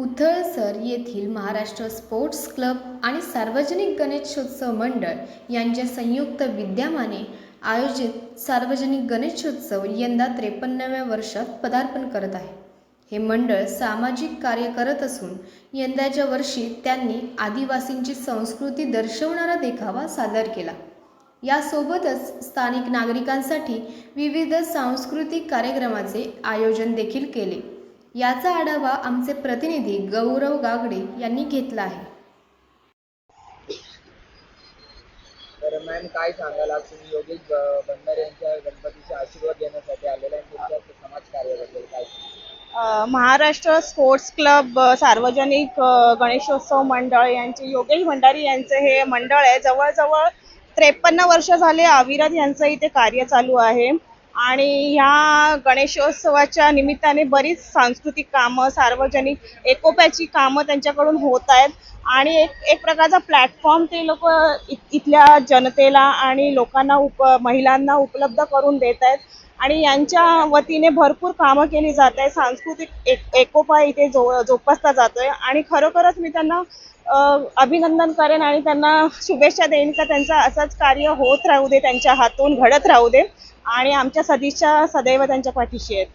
उथळसर येथील Maharashtra sports club आणि सार्वजनिक गणेशोत्सव मंडळ यांच्या संयुक्त विद्यमाने आयोजित सार्वजनिक गणेशोत्सव यंदा त्रेपन्नाव्या वर्षात पदार्पण करत आहे. हे मंडळ सामाजिक कार्य करत असून यंदाच्या वर्षी त्यांनी आदिवासींची संस्कृती दर्शवणारा देखावा सादर केला. यासोबतच स्थानिक नागरिकांसाठी विविध सांस्कृतिक कार्यक्रमाचे आयोजन देखील केले. याचा आढावा आमचे प्रतिनिधी गौरव गागडे यांनी घेतला आहे. तर मॅम काय सांगाल? आज तुम्ही योगेश भंडारे यांच्या गणपतीचे आशीर्वाद घेण्यासाठी आलेले आणि त्यांच्या समाज कार्याबद्दल काय महाराष्ट्र स्पोर्ट्स क्लब सार्वजनिक गणेशोत्सव मंडळ यांचे योगेश भंडारी यांचे हे मंडळ आहे. जवळजवळ त्रेपन्न वर्ष झाले अविरत यांचं इथे कार्य चालू आहे. आणि ह्या गणेशोत्सवाच्या निमित्ताने बरीच सांस्कृतिक कामं सार्वजनिक एकोप्याची कामं त्यांच्याकडून होत आहेत. आणि एक एक प्रकारचा प्लॅटफॉर्म ते लोक इथल्या जनतेला आणि लोकांना उप महिलांना उपलब्ध करून देत आहेत. आणि यांच्या वतीने भरपूर कामं केली जात आहे सांस्कृतिक एक एकोपा इथे जो जोपासता जातोय. आणि खरोखरच मी त्यांना अभिनंदन करेन आणि त्यांना शुभेच्छा देईन का त्यांचं असंच कार्य होत राहू दे त्यांच्या हातून घडत राहू दे. आणि आमच्या सदिच्छा सदैव त्यांच्या पाठीशी आहेत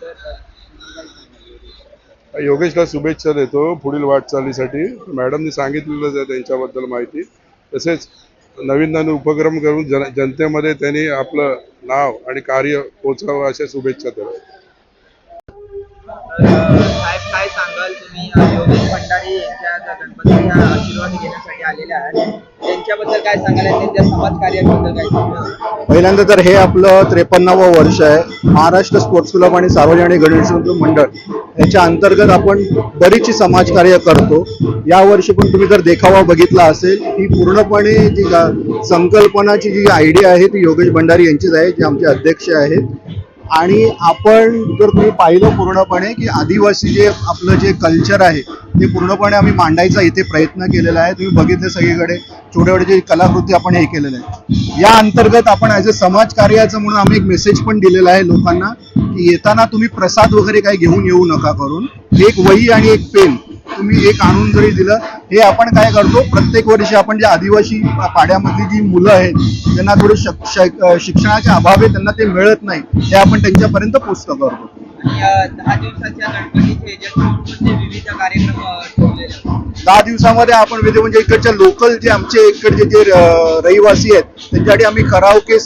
तर अ, तुम्ही काय सांगाल योगेश? योगेशला शुभेच्छा देतो पुढील वाटचालीसाठी. मॅडमनी सांगितलेलंच आहे त्यांच्याबद्दल माहिती. तसेच नवीन नवीन उपक्रम करून जन जनतेमध्ये त्यांनी आपलं नाव आणि कार्य पोचावं अशा शुभेच्छा साहेब काय सांगाल तुम्ही? योगेश भंडारे यांच्या त्या गणपतीचा आशीर्वाद घेण्यासाठी आलेले आहात. त्यांच्याबद्दल काय सांगाल? आणि त्यांच्या समाज कार्याबद्दल काय सांगाल? पहिल्यांदा तर हे आपलं त्रेपन्नावं वर्ष आहे. महाराष्ट्र स्पोर्ट्स क्लब आणि सार्वजनिक गणेशोत्सव मंडळ. याच्या अंतर्गत आपण बरीचशी समाजकार्य करतो. यावर्षी पण तुम्ही जर देखावा बघितला असेल ही पूर्णपणे जी संकल्पनाची जी आयडिया आहे ती योगेश भंडारी यांचीच आहे जे आमचे अध्यक्ष आहेत. आणि आपण जर तुम्ही पाहिलं पूर्णपणे की आदिवासी जे आपलं जे कल्चर आहे ते पूर्णपणे आम्ही मांडायचा इथे प्रयत्न केलेला आहे. तुम्ही बघितले सगळीकडे छोट्या जे कलाकृती आपण हे केलेलं आहे. या अंतर्गत आपण ॲज अ समाज कार्याचं म्हणून आम्ही एक मेसेज पण दिलेला आहे लोकांना की येताना तुम्ही प्रसाद वगैरे काही घेऊन येऊ नका करून. एक वही आणि एक पेन तुम्ही एक आणून जरी दिलं हे आपण काय करतो प्रत्येक वर्षी आपण जे आदिवासी पाड्यामधली जी मुलं आहेत त्यांना थोडे शक- शक- शिक्षणाच्या अभावी त्यांना ते मिळत नाही हे आपण त्यांच्यापर्यंत पोचतं करतो. दहा दिवसामध्ये आपण विधी म्हणजे इकडच्या लोकल जे आमचे इकडचे जे रहिवासी आहेत त्यांच्यासाठी आम्ही करावके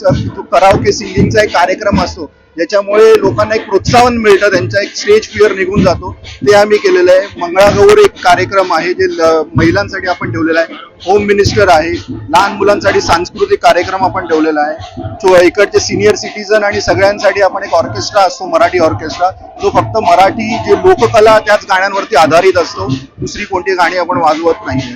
करावके सिंगिंगचा एक कार्यक्रम असतो. ज्याच्यामुळे लोकांना एक प्रोत्साहन मिळतं त्यांचा एक स्टेज फिअर निघून जातो. ते आम्ही केलेलं आहे. मंगळागौर एक कार्यक्रम आहे जे महिलांसाठी आपण ठेवलेला आहे. होम मिनिस्टर आहे. लहान मुलांसाठी सांस्कृतिक कार्यक्रम आपण ठेवलेला आहे. जो इकडचे सिनियर सिटीजन आणि सगळ्यांसाठी आपण एक ऑर्केस्ट्रा असतो मराठी ऑर्केस्ट्रा जो फक्त मराठी जे लोककला त्याच गाण्यांवरती आधारित असतो. दुसरी कोणती गाणी आपण वाजवत नाही